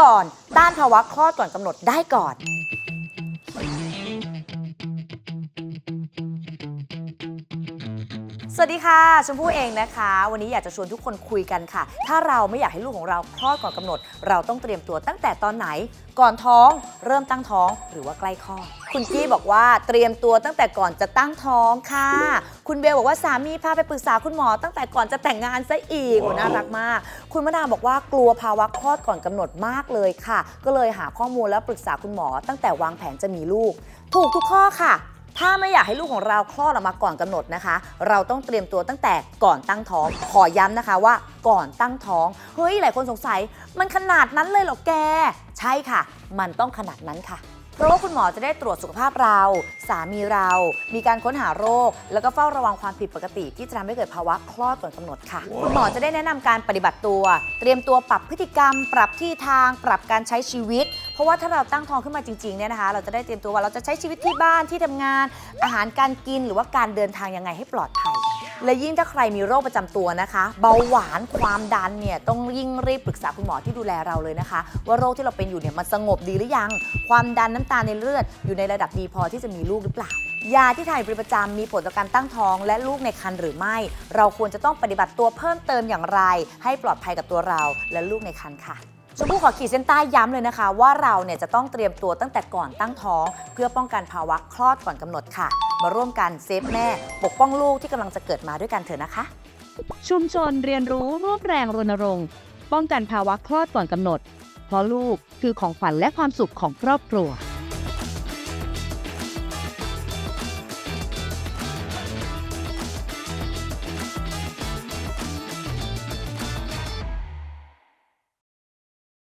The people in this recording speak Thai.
ก่อน ต้านภาวะคลอดก่อนกำหนดได้ก่อน วัสดีค่ะ ชมพู่เองนะคะ วันนี้อยากจะชวนทุกคนคุยกันค่ะ ถ้าเราไม่อยากให้ลูกของเราคลอดก่อนกำหนด เราต้องเตรียมตัวตั้งแต่ตอนไหน ก่อนท้อง เริ่มตั้งท้องหรือว่าใกล้คลอด คุณกี้บอกว่าเตรียมตัวตั้งแต่ก่อนจะตั้งท้องค่ะ คุณเบลบอกว่าสามีพาไปปรึกษาคุณหมอ ตั้งแต่ก่อนจะแต่งงานซะอีกโหน่ารักมาก คุณมะนาวบอกว่ากลัวภาวะคลอดก่อนกำหนดมากเลยค่ะ ก็เลยหาข้อมูลแล้วปรึกษาคุณหมอ ตั้งแต่วางแผนจะมีลูก ถูกทุกข้อค่ะ ถ้าไม่อยากให้ลูกของเราคลอดออกมาก่อนกำหนดนะคะ เราต้องเตรียมตัวตั้งแต่ก่อนตั้งท้อง ขอย้ำนะคะว่าก่อนตั้งท้อง เฮ้ย หลายคนสงสัย มันขนาดนั้นเลยเหรอแก ใช่ค่ะ มันต้องขนาดนั้นค่ะ ราะว่าคุณหมอจะได้ตรวจสุขภาพเรา สามีเรา มีการค้นหาโรค แล้วก็เฝ้าระวังความผิดปกติ ที่จะทำให้เกิดภาวะคลอดก่อนกำหนดค่ะ คุณหมอจะได้แนะนำการปฏิบัติตัว เตรียมตัวปรับพฤติกรรม ปรับที่ทาง ปรับการใช้ชีวิต เพราะว่าถ้าเราตั้งท้องขึ้นมาจริงๆเนี่ยนะคะ เราจะได้เตรียมตัวว่าเราจะใช้ชีวิตที่บ้านที่ทำงาน อาหารการกินหรือว่าการเดินทางยังไงให้ปลอดภัย และยิ่งถ้าใครมีโรคประจำตัวนะคะ เบาหวานความดันเนี่ยต้องยิ่งรีบปรึกษาคุณหมอที่ดูแลเราเลยนะคะ ว่าโรคที่เราเป็นอยู่เนี่ยมันสงบดีหรือยัง ความดันน้ำตาลในเลือดอยู่ในระดับดีพอที่จะมีลูกหรือเปล่ายาที่ถ่ายเป็นประจำมีผลต่อการตั้งท้อง และลูกในครรภ์หรือไม่ เราควรจะต้องปฏิบัติตัวเพิ่มเติมอย่างไร ให้ปลอดภัยกับตัวเราและลูกในครรภ์ค่ะ ชมพู่ขอขีดเส้นใต้ย้ำเลยนะคะ ว่าเราเนี่ยจะต้องเตรียมตัวตั้งแต่ก่อนตั้งท้อง เพื่อป้องกันภาวะคลอดก่อนกำหนดค่ะ มาร่วมกันเซฟแม่ ปกป้องลูกที่กำลังจะเกิดมาด้วยกันเถอะนะคะ ชุมชนเรียนรู้ร่วมแรงรณรงค์ ป้องกันภาวะคลอดก่อนกำหนด เพราะลูกคือของขวัญและความสุขของครอบครัว